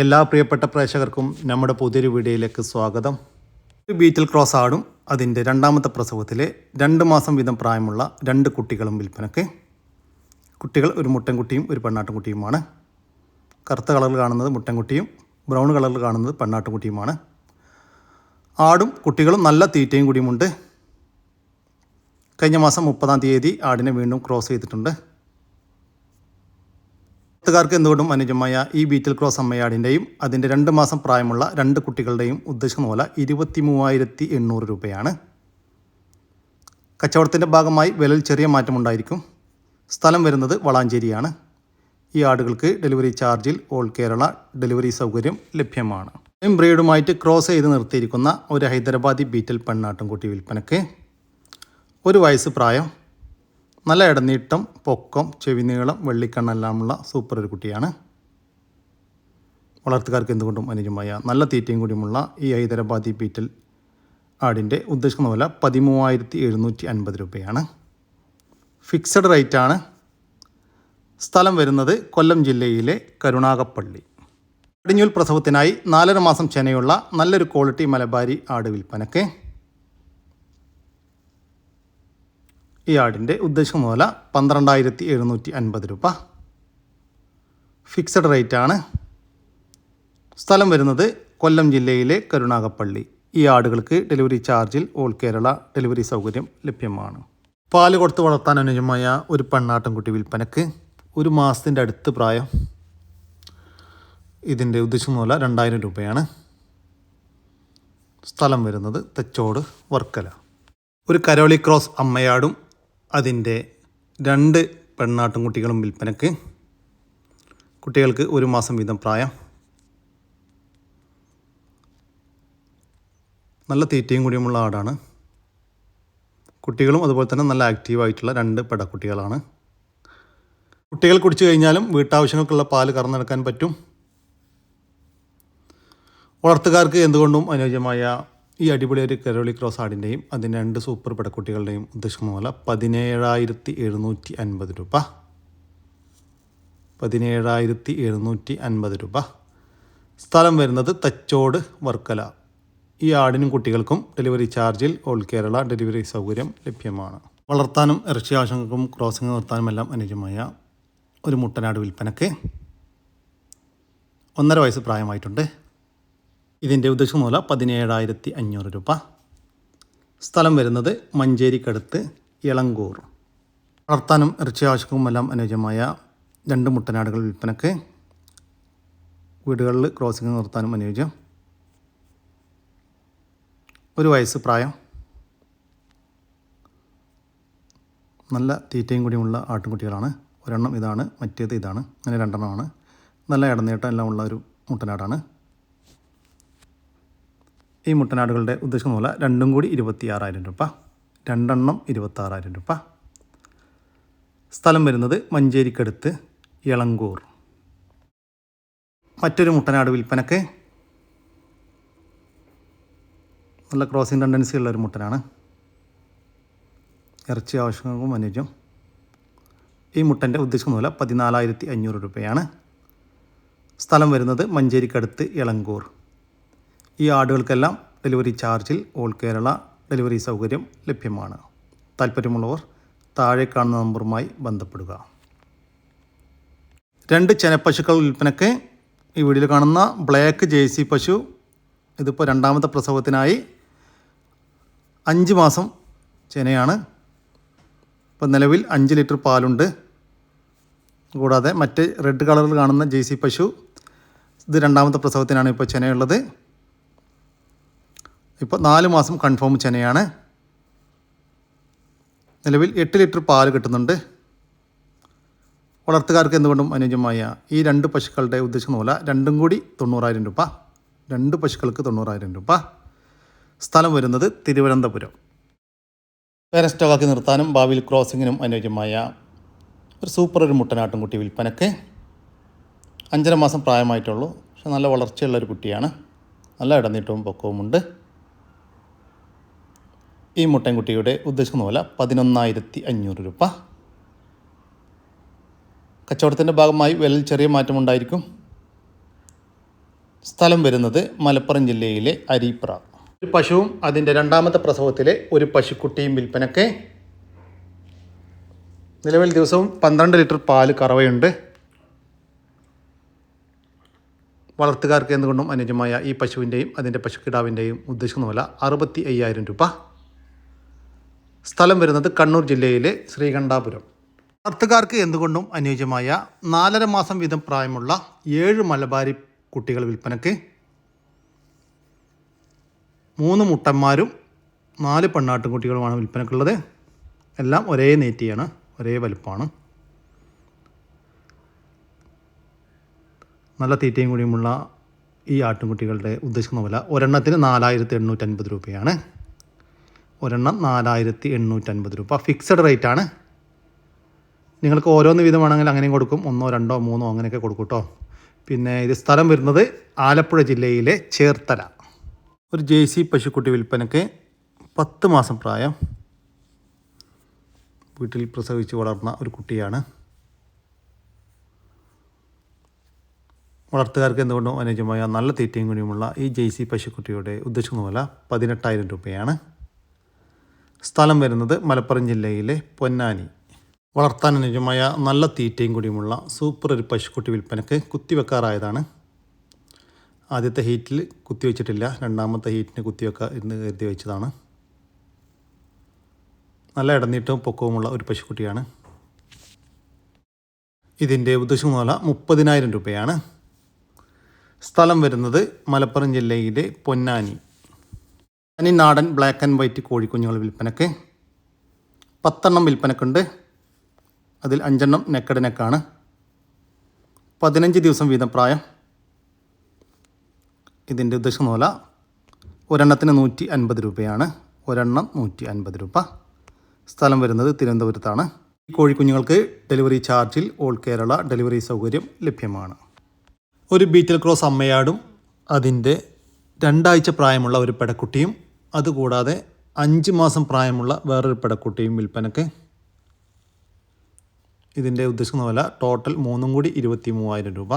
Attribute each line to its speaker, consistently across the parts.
Speaker 1: എല്ലാ പ്രിയപ്പെട്ട പ്രേക്ഷകർക്കും നമ്മുടെ പുതിയൊരു വീഡിയോയിലേക്ക് സ്വാഗതം. ഒരു ബീറ്റിൽ ക്രോസ് ആടും അതിന്റെ രണ്ടാമത്തെ പ്രസവത്തിലെ രണ്ട് മാസം വീതം പ്രായമുള്ള രണ്ട് കുട്ടികളും വിൽപ്പനക്ക് കുട്ടികൾ ഒരു മുട്ടൻകുട്ടിയും ഒരു പെണ്ണാട്ടുംകുട്ടിയുമാണ്. കറുത്ത കളറിൽ കാണുന്നത് മുട്ടൻകുട്ടിയും ബ്രൗൺ കളറിൽ കാണുന്നത് പെണ്ണാട്ടുംകുട്ടിയുമാണ്. ആടും കുട്ടികളും നല്ല തീറ്റയും കൂടിയുമുണ്ട്. കഴിഞ്ഞ മാസം മുപ്പതാം തീയതി ആടിനെ വീണ്ടും ക്രോസ് ചെയ്തിട്ടുണ്ട്. പത്തുകാർക്ക് എന്തുകൊണ്ടും അനുജമായ ഈ ബീറ്റിൽ ക്രോസ് അമ്മയാടിന്റെയും അതിന്റെ രണ്ട് മാസം പ്രായമുള്ള രണ്ട് കുട്ടികളുടെയും ഉദ്ദേശം പോലെ ഇരുപത്തി മൂവായിരത്തി എണ്ണൂറ് രൂപയാണ്. കച്ചവടത്തിന്റെ ഭാഗമായി വിലയിൽ ചെറിയ മാറ്റമുണ്ടായിരിക്കും. സ്ഥലം വരുന്നത് വളാഞ്ചേരിയാണ്. ഈ ആടുകൾക്ക് ഡെലിവറി ചാർജിൽ ഓൾ കേരള ഡെലിവറി സൗകര്യം ലഭ്യമാണ്. ബ്രീഡുമായിട്ട് ക്രോസ് ചെയ്ത് നിർത്തിയിരിക്കുന്ന ഒരു ഹൈദരാബാദി ബീറ്റൽ പെണ്ണാട്ടുംകുട്ടി വിൽപ്പനയ്ക്ക് ഒരു വയസ്സ് പ്രായം നല്ല ഇടനീട്ടം പൊക്കം ചെവിനീളം വെള്ളിക്കണ്ണെല്ലാമുള്ള സൂപ്പർ ഒരു കുട്ടിയാണ്. വളർത്തുകാർക്ക് എന്തുകൊണ്ടും അനുജമായ നല്ല തീറ്റയും കൂടിയുമുള്ള ഈ ഹൈദരാബാദി ബീറ്റൽ ആടിന്റെ ഉദ്ദേശിക്കുന്ന വില പതിമൂവായിരത്തി എഴുന്നൂറ്റി അൻപത് രൂപയാണ് ഫിക്സഡ് റേറ്റാണ് സ്ഥലം വരുന്നത് കൊല്ലം ജില്ലയിലെ കരുണാകപ്പള്ളി കടിഞ്ഞൂൽ പ്രസവത്തിനായി നാലര മാസം ചെനയുള്ള നല്ലൊരു ക്വാളിറ്റി മലബാരി ആട് വിൽപ്പനയ്ക്ക് ഈ ആടിന്റെ ഉദ്ദേശം മൂല പന്ത്രണ്ടായിരത്തി എഴുന്നൂറ്റി അൻപത് രൂപ. ഫിക്സഡ് റേറ്റ് ആണ്. സ്ഥലം വരുന്നത് കൊല്ലം ജില്ലയിലെ കരുണാകപ്പള്ളി ഈ ആടുകൾക്ക് ഡെലിവറി ചാർജിൽ ഓൾ കേരള ഡെലിവറി സൗകര്യം ലഭ്യമാണ്. പാൽ കൊടുത്ത് വളർത്താൻ അനുയോജ്യമായ ഒരു പെണ്ണാട്ടൻകുട്ടി വിൽപ്പനക്ക് ഒരു മാസത്തിന്റെ അടുത്ത് പ്രായം. ഇതിന്റെ ഉദ്ദേശം മൂല രണ്ടായിരം രൂപയാണ്. സ്ഥലം വരുന്നത് തെച്ചോട് വർക്കല. ഒരു കരോളി ക്രോസ് അമ്മയാടും അതിന്റെ രണ്ട് പെണ്ണാട്ടുംകുട്ടികളും വിൽപ്പനക്ക്. കുട്ടികൾക്ക് ഒരു മാസം വീതം പ്രായം. നല്ല തീറ്റയും കൂടിയുമുള്ള ആടാണ്. കുട്ടികളും അതുപോലെ തന്നെ നല്ല ആക്റ്റീവായിട്ടുള്ള രണ്ട് പെടക്കുട്ടികളാണ്. കുട്ടികൾ കുടിച്ചു കഴിഞ്ഞാലും വീട്ടാവശ്യങ്ങൾക്കുള്ള പാൽ കറന്നെടുക്കാൻ പറ്റും. വളർത്തുകാർക്ക് എന്തുകൊണ്ടും അനുയോജ്യമായ ഈ അടിപൊളിയൊരു കരോളി ക്രോസ് ആടിന്റെയും അതിന്റെ രണ്ട് സൂപ്പർ പടക്കുട്ടികളുടെയും ഉദ്ദേശിക്കുന്ന പോലെ പതിനേഴായിരത്തി എഴുന്നൂറ്റി അൻപത് രൂപ. പതിനേഴായിരത്തി എഴുന്നൂറ്റി അൻപത് രൂപ. സ്ഥലം വരുന്നത് തച്ചോട് വർക്കല. ഈ ആടിനും കുട്ടികൾക്കും ഡെലിവറി ചാർജിൽ ഓൾ കേരള ഡെലിവറി സൗകര്യം ലഭ്യമാണ്. വളർത്താനും ഇറച്ചി ആവശ്യങ്ങൾക്കും ക്രോസിംഗ് നിർത്താനും എല്ലാം അനുയോജ്യമായ ഒരു മുട്ടനാട് വിൽപ്പനക്ക് ഒന്നര വയസ്സ് പ്രായമായിട്ടുണ്ട്. ഇതിന്റെ ഉദ്ദേശം മൂല പതിനേഴായിരത്തി അഞ്ഞൂറ് രൂപ. സ്ഥലം വരുന്നത് മഞ്ചേരിക്കടുത്ത് ഇളങ്കൂർ വളർത്താനും ഇറച്ചി ആവശ്യവുമെല്ലാം അനുയോജ്യമായ രണ്ട് മുട്ടനാടുകൾ വിൽപ്പനക്ക് വീടുകളിൽ ക്രോസിംഗ് നിർത്താനും അനുയോജ്യം. ഒരു വയസ്സ് പ്രായം. നല്ല തീറ്റയും കൂടിയുമുള്ള ആട്ടുംകുട്ടികളാണ് ഒരെണ്ണം ഇതാണ് മറ്റേത് ഇതാണ്. അങ്ങനെ രണ്ടെണ്ണമാണ്. നല്ല ഇടനീട്ടം എല്ലാം ഉള്ള ഒരു മുട്ടനാടാണ്. ഈ മുട്ടനാടുകളുടെ ഉദ്ദേശം പോലെ രണ്ടും കൂടി ഇരുപത്തി ആറായിരം രൂപ രണ്ടെണ്ണം ഇരുപത്താറായിരം രൂപ. സ്ഥലം വരുന്നത് മഞ്ചേരിക്കടുത്ത് ഇളങ്കൂർ. മറ്റൊരു മുട്ടനാട് വിൽപ്പനക്ക് നല്ല ക്രോസിംഗ് ടെൻഡൻസി ഉള്ള ഒരു മുട്ടനാണ്. ഇറച്ചി ആവശ്യങ്ങൾക്കും അനുയോജ്യം ഈ മുട്ടന്റെ ഉദ്ദേശം പോലെ പതിനാലായിരത്തി അഞ്ഞൂറ് രൂപയാണ്. സ്ഥലം വരുന്നത് മഞ്ചേരിക്കടുത്ത് ഇളങ്കൂർ. ഈ ആടുകൾക്കെല്ലാം ഡെലിവറി ചാർജിൽ ഓൾ കേരള ഡെലിവറി സൗകര്യം ലഭ്യമാണ്. താല്പര്യമുള്ളവർ താഴെ കാണുന്ന നമ്പറുമായി ബന്ധപ്പെടുക. രണ്ട് ചെനപ്പശുക്കൾ വിൽപ്പനയ്ക്ക് ഈ വീഡിയോയിൽ കാണുന്ന ബ്ലാക്ക് ജേഴ്സി പശു ഇതിപ്പോൾ രണ്ടാമത്തെ പ്രസവത്തിനായി അഞ്ച് മാസം ചെനയാണ്. ഇപ്പോൾ നിലവിൽ അഞ്ച് ലിറ്റർ പാലുണ്ട്. കൂടാതെ മറ്റ് റെഡ് കളറിൽ കാണുന്ന ജേഴ്സി പശു ഇത് രണ്ടാമത്തെ പ്രസവത്തിനാണ് ഇപ്പോൾ ചെനയുള്ളത്. ഇപ്പോൾ നാല് മാസം കൺഫേം ചെനയാണ് നിലവിൽ എട്ട് ലിറ്റർ പാൽ കിട്ടുന്നുണ്ട്. വളർത്തുകാർക്ക് എന്തുകൊണ്ടും അനുയോജ്യമായ ഈ രണ്ട് പശുക്കളുടെ ഉദ്ദേശിക്കുന്ന പോലെ രണ്ടും കൂടി തൊണ്ണൂറായിരം രൂപ. രണ്ട് പശുക്കൾക്ക് തൊണ്ണൂറായിരം രൂപ. സ്ഥലം വരുന്നത് തിരുവനന്തപുരം. വേറെ സ്റ്റോക്കാക്കി നിർത്താനും ഭാവിയിൽ ക്രോസിങ്ങിനും അനുയോജ്യമായ ഒരു സൂപ്പർ ഒരു മുട്ടനാട്ടും കുട്ടി വിൽപ്പനക്ക്. അഞ്ചര മാസം പ്രായമായിട്ടുള്ളൂ. പക്ഷെ നല്ല വളർച്ചയുള്ള ഒരു കുട്ടിയാണ്. നല്ല ഇടനീട്ടവും പൊക്കവുമുണ്ട്. ഈ മുട്ടൻകുട്ടിയുടെ ഉദ്ദേശിക്കുന്ന പോലെ പതിനൊന്നായിരത്തി അഞ്ഞൂറ് രൂപ. കച്ചവടത്തിന്റെ ഭാഗമായി വില ചെറിയ മാറ്റമുണ്ടായിരിക്കും സ്ഥലം വരുന്നത് മലപ്പുറം ജില്ലയിലെ അരീപ്ര. ഒരു പശുവും അതിന്റെ രണ്ടാമത്തെ പ്രസവത്തിലെ ഒരു പശുക്കുട്ടിയും വിൽപ്പനക്ക്. നിലവിൽ ദിവസവും പന്ത്രണ്ട് ലിറ്റർ പാൽ കറവയുണ്ട്. വളർത്തുകാർക്ക് എന്തുകൊണ്ടും അനുജമായ ഈ പശുവിന്റെയും അതിന്റെ പശുക്കിടാവിന്റെയും ഉദ്ദേശിക്കുന്ന വില അറുപത്തി അയ്യായിരം രൂപ. സ്ഥലം വരുന്നത് കണ്ണൂർ ജില്ലയിലെ ശ്രീകണ്ഠാപുരം. വളർത്തുകാർക്ക് എന്തുകൊണ്ടും അനുയോജ്യമായ നാലര മാസം വീതം പ്രായമുള്ള ഏഴ് മലബാരി കുട്ടികൾ വിൽപ്പനക്ക് മൂന്ന് മുട്ടന്മാരും നാല് പെണ്ണാട്ടും കുട്ടികളുമാണ് വിൽപ്പനക്കുള്ളത് എല്ലാം ഒരേ നെറ്റിയാണ് ഒരേ വലുപ്പമാണ് നല്ല തീറ്റയും കൂടിയുമുള്ള ഈ ആട്ടുംകുട്ടികളുടെ ഉദ്ദേശിക്കുന്ന വില ഒരെണ്ണത്തിന് നാലായിരത്തി എണ്ണൂറ്റൻപത് രൂപയാണ്. ഒരെണ്ണം നാലായിരത്തി എണ്ണൂറ്റൻപത് രൂപ ഫിക്സഡ് റേറ്റ് ആണ്. നിങ്ങൾക്ക് ഓരോന്ന് വീതം അങ്ങനെയും കൊടുക്കും. ഒന്നോ രണ്ടോ മൂന്നോ അങ്ങനെയൊക്കെ കൊടുക്കും കേട്ടോ പിന്നെ ഇത് സ്ഥലം വരുന്നത് ആലപ്പുഴ ജില്ലയിലെ ചേർത്തല. ഒരു ജെ സി പശുക്കുട്ടി വിൽപ്പനയ്ക്ക് പത്ത് മാസം പ്രായം. വീട്ടിൽ പ്രസവിച്ച് വളർന്ന ഒരു കുട്ടിയാണ്. വളർത്തുകാർക്ക് എന്തുകൊണ്ടും അനുയോജ്യമായ നല്ല തീറ്റയും കൂടിയുമുള്ള ഈ ജെ സി പശുക്കുട്ടിയുടെ ഉദ്ദേശിക്കുന്ന വില പതിനെട്ടായിരം രൂപയാണ്. സ്ഥലം വരുന്നത് മലപ്പുറം ജില്ലയിലെ പൊന്നാനി. വളർത്താൻ അനുയോജ്യമായ നല്ല തീറ്റയും കൂടിയുമുള്ള സൂപ്പർ ഒരു പശുക്കുട്ടി വിൽപ്പനക്ക് കുത്തിവെക്കാറായതാണ്. ആദ്യത്തെ ഹീറ്റിൽ കുത്തിവെച്ചിട്ടില്ല രണ്ടാമത്തെ ഹീറ്റിന് കുത്തിവെക്കുക എന്ന് കരുതി വെച്ചതാണ്. നല്ല ഇടനീട്ടവും പൊക്കവുമുള്ള ഒരു പശുക്കുട്ടിയാണ്. ഇതിന്റെ ഉദ്ദേശം മുതല മുപ്പതിനായിരം രൂപയാണ്. സ്ഥലം വരുന്നത് മലപ്പുറം ജില്ലയിലെ പൊന്നാനി. തനി നാടൻ ബ്ലാക്ക് ആൻഡ് വൈറ്റ് കോഴിക്കുഞ്ഞുങ്ങൾ വിൽപ്പനക്ക് പത്തെണ്ണം വിൽപ്പനക്കുണ്ട്. അതിൽ അഞ്ചെണ്ണം നെക്കഡ് നെക്കാണ് പതിനഞ്ച് ദിവസം വീതം പ്രായം. ഇതിന്റെ ഉദ്ദേശം നൂല ഒരെണ്ണത്തിന് നൂറ്റി അൻപത് രൂപയാണ്. ഒരെണ്ണം നൂറ്റി അൻപത് രൂപ. സ്ഥലം വരുന്നത് തിരുവനന്തപുരത്താണ്. ഈ കോഴിക്കുഞ്ഞുങ്ങൾക്ക് ഡെലിവറി ചാർജിൽ ഓൾ കേരള ഡെലിവറി സൗകര്യം ലഭ്യമാണ്. ഒരു ബീറ്റൽ ക്രോസ് അമ്മയാടും അതിന്റെ രണ്ടാഴ്ച പ്രായമുള്ള ഒരു പെടക്കുട്ടിയും അതുകൂടാതെ അഞ്ച് മാസം പ്രായമുള്ള വേറൊരു പെടക്കുട്ടിയും വിൽപ്പനക്ക് ഇതിന്റെ ഉദ്ദേശിക്കുന്ന വില ടോട്ടൽ മൂന്നും കൂടി ഇരുപത്തി മൂവായിരം രൂപ.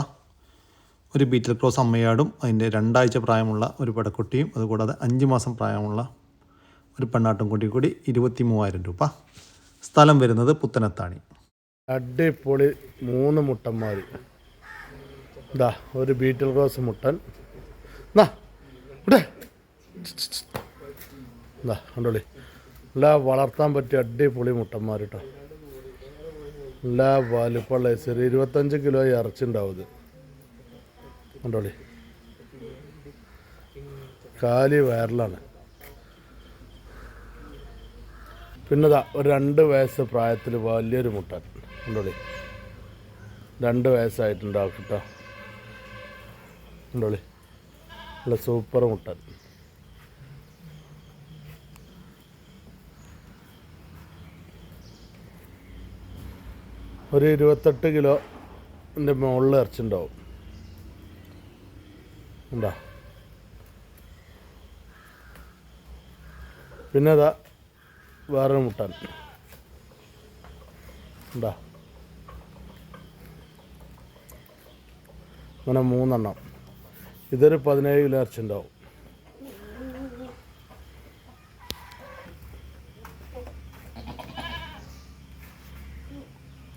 Speaker 1: ഒരു ബീറ്റൽ ക്രോസ് അമ്മയാടും അതിന്റെ രണ്ടാഴ്ച പ്രായമുള്ള ഒരു പെടക്കുട്ടിയും അതുകൂടാതെ അഞ്ച് മാസം പ്രായമുള്ള ഒരു പെണ്ണാട്ടും കുട്ടി കൂടി ഇരുപത്തി മൂവായിരം രൂപ. സ്ഥലം വരുന്നത് പുത്തനത്താണി.
Speaker 2: അടിപൊളി മൂന്ന് മുട്ടന്മാർ ഇതാ ഒരു ബീറ്റൽ ക്രോസ് മുട്ടൻ. എന്നാ ഇവിടെ. എന്താ കണ്ടോളി. നല്ല വളർത്താൻ പറ്റിയ അടിപൊളി മുട്ടന്മാർ കേട്ടോ നല്ല വലുപ്പമുള്ള ചെറിയ ഇരുപത്തഞ്ച് കിലോ ഇറച്ചിണ്ടാവും ഇത്. കണ്ടോളി. കാലി വയറിലാണ്. പിന്നെതാ ഒരു രണ്ട് വയസ്സ് പ്രായത്തിൽ വലിയൊരു മുട്ട കണ്ടോളി. രണ്ട് വയസ്സായിട്ടുണ്ടാവും കേട്ടോ. കണ്ടോളി. നല്ല സൂപ്പർ മുട്ടൻ. ഒരു ഇരുപത്തെട്ട് കിലോ എന്റെ മുകളിൽ ഇറച്ചിണ്ടാവും. ഉണ്ടോ പിന്നെ അതാ വേറൊരു മുട്ടൻ. ഉണ്ടോ അങ്ങനെ മൂന്നെണ്ണം. ഇതൊരു പതിനേഴ് കിലോ ഇറച്ചിണ്ടാവും.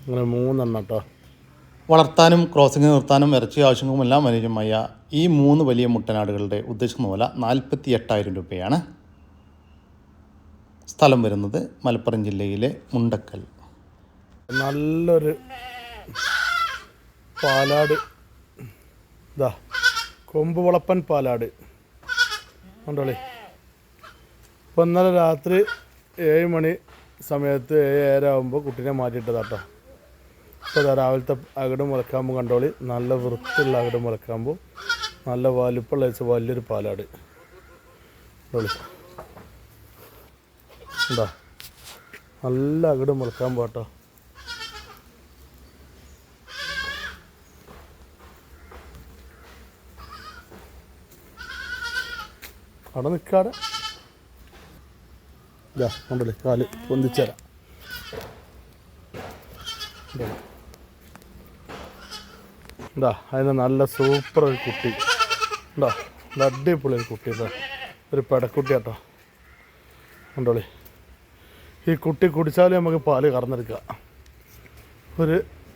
Speaker 2: അങ്ങനെ മൂന്നെണ്ണം കേട്ടോ
Speaker 1: വളർത്താനും ക്രോസിംഗ് നിർത്താനും ഇറച്ചി ആവശ്യങ്ങളുമെല്ലാം അനുയോജ്യമായ ഈ മൂന്ന് വലിയ മുട്ടനാടുകളുടെ ഉദ്ദേശിക്കുന്ന വില നാൽപ്പത്തി എട്ടായിരം രൂപയാണ്. സ്ഥലം വരുന്നത് മലപ്പുറം ജില്ലയിലെ മുണ്ടക്കൽ.
Speaker 2: നല്ലൊരു പാലാട്. ഇതാ കൊമ്പ് വളപ്പൻ പാലാട്. ഉണ്ടോളി ഇപ്പം ഇന്നലെ രാത്രി ഏഴ് മണി സമയത്ത് ഏഴ് ഏഴര ആകുമ്പോൾ കുട്ടീനെ മാറ്റിയിട്ടതാട്ടോ. ഇപ്പോൾ രാവിലത്തെ അകിട് മുളക്കാകുമ്പോൾ കണ്ടോളി. നല്ല വൃത്തിയുള്ള അകിട് മുളക്കാകുമ്പോൾ നല്ല വലുപ്പമുള്ള വെച്ച് വലിയൊരു പാലാട്. എന്താ നല്ല അകിട് മുളക്കാൻ പോട്ടോ അവിടെ നിൽക്കാടെ ഇതാ കണ്ടോളി കാൽ പൊന്തിച്ചേരാം. ഇതാ അതിന് നല്ല സൂപ്പർ ഒരു കുട്ടി. ഉണ്ടോ ഇത് അടിപൊളി ഒരു കുട്ടി എന്താ ഒരു പെടക്കുട്ടി കേട്ടോ. ഉണ്ടോളി ഈ കുട്ടി കുടിച്ചാൽ നമുക്ക് പാൽ കറന്നെടുക്കാം. ഒരു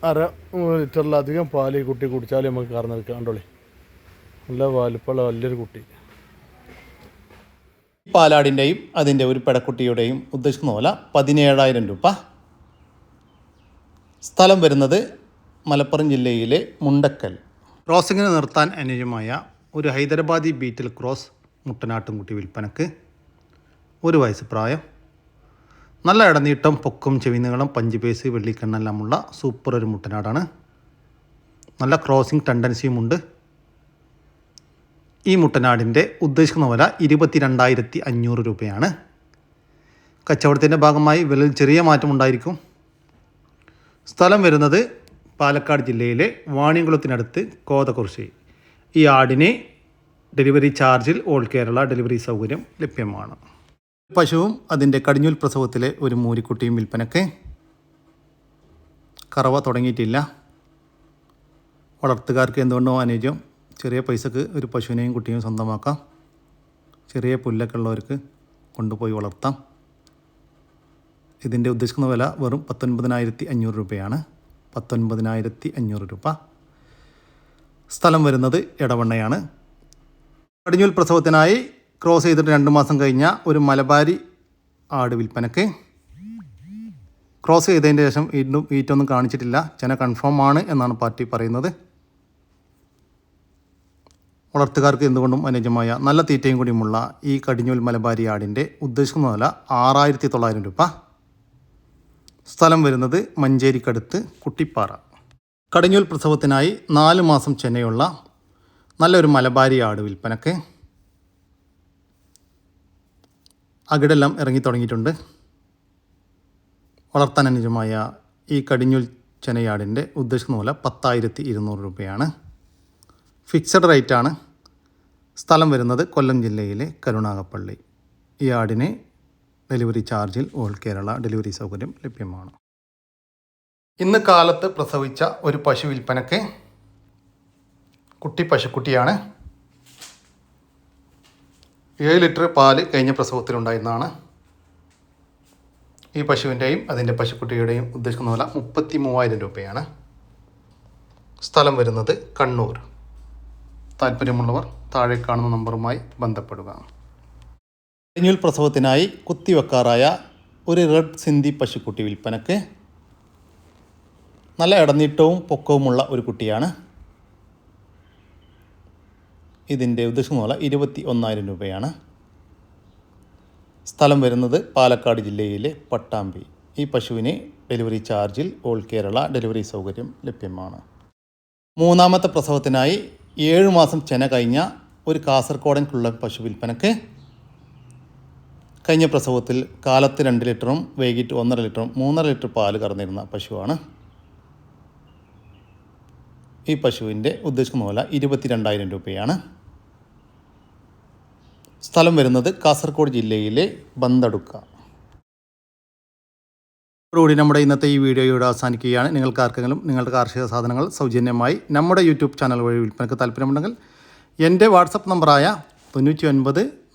Speaker 2: അര ലിറ്ററിലധികം പാൽ ഈ കുട്ടി കുടിച്ചാൽ നമുക്ക് കറന്നെടുക്കാം. ഉണ്ടോളി നല്ല വാലിപ്പുള്ള വലിയൊരു കുട്ടി.
Speaker 1: പാലാടിന്റെയും അതിന്റെ ഒരു പെടക്കുട്ടിയുടെയും ഉദ്ദേശിക്കുന്ന പോലെ പതിനേഴായിരം രൂപ. സ്ഥലം വരുന്നത് മലപ്പുറം ജില്ലയിലെ മുണ്ടക്കൽ. ക്രോസിങ്ങിന് നിർത്താൻ അനുയോജ്യമായ ഒരു ഹൈദരാബാദി ബീറ്റിൽ ക്രോസ് മുട്ടനാട്ടുംകുട്ടി വിൽപ്പനക്ക് ഒരു വയസ്സ് പ്രായം. നല്ല ഇടനീട്ടം പൊക്കും ചെവിനീളം പഞ്ചുപേസ് വെള്ളിക്കണ്ണെല്ലാമുള്ള സൂപ്പർ ഒരു മുട്ടനാടാണ്. നല്ല ക്രോസിംഗ് ടെൻഡൻസിയുമുണ്ട് ഈ മുട്ടനാടിന്റെ ഉദ്ദേശിക്കുന്ന വില ഇരുപത്തി രണ്ടായിരത്തി അഞ്ഞൂറ് രൂപയാണ്. കച്ചവടത്തിന്റെ ഭാഗമായി വിലയിൽ ചെറിയ മാറ്റമുണ്ടായിരിക്കും. സ്ഥലം വരുന്നത് പാലക്കാട് ജില്ലയിലെ വാണിയംകുളത്തിനടുത്ത് കോതകുറിശ്ശി ഈ ആടിന് ഡെലിവറി ചാർജിൽ ഓൾ കേരള ഡെലിവറി സൗകര്യം ലഭ്യമാണ്. പശുവും അതിന്റെ കടിഞ്ഞൂൽ പ്രസവത്തിലെ ഒരു മൂരിക്കുട്ടിയും വിൽപ്പനക്ക് കറവ തുടങ്ങിയിട്ടില്ല. വളർത്തുകാർക്ക് എന്തുകൊണ്ടോ അനുയോജ്യം ചെറിയ പൈസക്ക് ഒരു പശുവിനെയും കുട്ടിയും സ്വന്തമാക്കാം. ചെറിയ പുല്ലൊക്കെ ഉള്ളവർക്ക് കൊണ്ടുപോയി വളർത്താം. ഇതിന്റെ ഉദ്ദേശിക്കുന്ന വില വെറും പത്തൊൻപതിനായിരത്തി അഞ്ഞൂറ് രൂപയാണ്. പത്തൊൻപതിനായിരത്തി അഞ്ഞൂറ് രൂപ. സ്ഥലം വരുന്നത് എടവണ്ണയാണ്. കടിഞ്ഞൂൽ പ്രസവത്തിനായി ക്രോസ് ചെയ്തിട്ട് രണ്ട് മാസം കഴിഞ്ഞ ഒരു മലബാരി ആട് വിൽപ്പനക്ക്. ക്രോസ് ചെയ്തതിന്റെ ശേഷം വീണ്ടും ഈറ്റൊന്നും കാണിച്ചിട്ടില്ല. ചെന കൺഫേം ആണ് എന്നാണ് പാർട്ടി പറയുന്നത്. വളർത്തുകാർക്ക് എന്തുകൊണ്ടും അനുയോജ്യമായ നല്ല തീറ്റയും കൂടിയുമുള്ള ഈ കടിഞ്ഞൂൽ മലബാരി ആടിന്റെ ഉദ്ദേശിക്കുന്ന വില ആറായിരത്തി തൊള്ളായിരം രൂപ. സ്ഥലം വരുന്നത് മഞ്ചേരിക്കടുത്ത് കുട്ടിപ്പാറ. കടിഞ്ഞൂൽ പ്രസവത്തിനായി നാല് മാസം ചെന്നൈയുള്ള നല്ലൊരു മലബാരി ആട് വിൽപ്പനക്ക് അകിടെല്ലാം ഇറങ്ങി തുടങ്ങിയിട്ടുണ്ട്. വളർത്താൻ അനുജമായ ഈ കടിഞ്ഞൂൽ ചെനയാടിന്റെ ഉദ്ദേശിക്കുന്ന പോലെ പത്തായിരത്തി ഇരുന്നൂറ് രൂപയാണ്. ഫിക്സഡ് റേറ്റാണ്. സ്ഥലം വരുന്നത് കൊല്ലം ജില്ലയിലെ കരുണാകപ്പള്ളി. ഈ ആടിന് ഡെലിവറി ചാർജിൽ ഓൾ കേരള ഡെലിവറി സൗകര്യം ലഭ്യമാണ്. ഇന്ന് കാലത്ത് പ്രസവിച്ച ഒരു പശു വിൽപ്പനക്ക് കുട്ടി പശുക്കുട്ടിയാണ്. ഏഴ് ലിറ്റർ പാൽ കഴിഞ്ഞ പ്രസവത്തിലുണ്ടായിരുന്നതാണ്. ഈ പശുവിന്റെയും അതിന്റെ പശുക്കുട്ടിയുടെയും ഉദ്ദേശിക്കുന്ന വില മുപ്പത്തി മൂവായിരം രൂപയാണ്. സ്ഥലം വരുന്നത് കണ്ണൂർ. താല്പര്യമുള്ളവർ താഴെ കാണുന്ന നമ്പറുമായി ബന്ധപ്പെടുക. കടിഞ്ഞൂൽ പ്രസവത്തിനായി കുത്തിവെക്കാറായ ഒരു റെഡ് സിന്ധി പശുക്കുട്ടി വിൽപ്പനക്ക് നല്ല ഇടനീട്ടവും പൊക്കവുമുള്ള ഒരു കുട്ടിയാണ്. ഇതിന്റെ ഉദ്ദേശം പോലെ ഇരുപത്തി ഒന്നായിരം രൂപയാണ്. സ്ഥലം വരുന്നത് പാലക്കാട് ജില്ലയിലെ പട്ടാമ്പി. ഈ പശുവിന് ഡെലിവറി ചാർജിൽ ഓൾ കേരള ഡെലിവറി സൗകര്യം ലഭ്യമാണ്. മൂന്നാമത്തെ പ്രസവത്തിനായി ഏഴ് മാസം ചെന കഴിഞ്ഞ ഒരു കാസർഗോഡൻ കുള്ള പശു വിൽപ്പനക്ക് കഴിഞ്ഞ പ്രസവത്തിൽ കാലത്ത് രണ്ട് ലിറ്ററും വൈകിട്ട് ഒന്നര ലിറ്ററും മൂന്നര ലിറ്റർ പാൽ കറന്നിരുന്ന പശുവാണ്. ഈ പശുവിന്റെ ഉദ്ദേശിക്കുന്ന പോലെ ഇരുപത്തിരണ്ടായിരം രൂപയാണ്. സ്ഥലം വരുന്നത് കാസർഗോഡ് ജില്ലയിലെ ബന്തടുക്ക. ഇതോടുകൂടി നമ്മുടെ ഇന്നത്തെ ഈ വീഡിയോ ഇവിടെ അവസാനിക്കുകയാണ്. നിങ്ങൾക്ക് ആർക്കെങ്കിലും നിങ്ങളുടെ കാർഷിക സാധനങ്ങൾ സൗജന്യമായി നമ്മുടെ യൂട്യൂബ് ചാനൽ വഴി വിൽപ്പനക്ക് താല്പര്യമുണ്ടെങ്കിൽ എന്റെ വാട്സപ്പ് നമ്പറായ തൊണ്ണൂറ്റി ഒൻപത്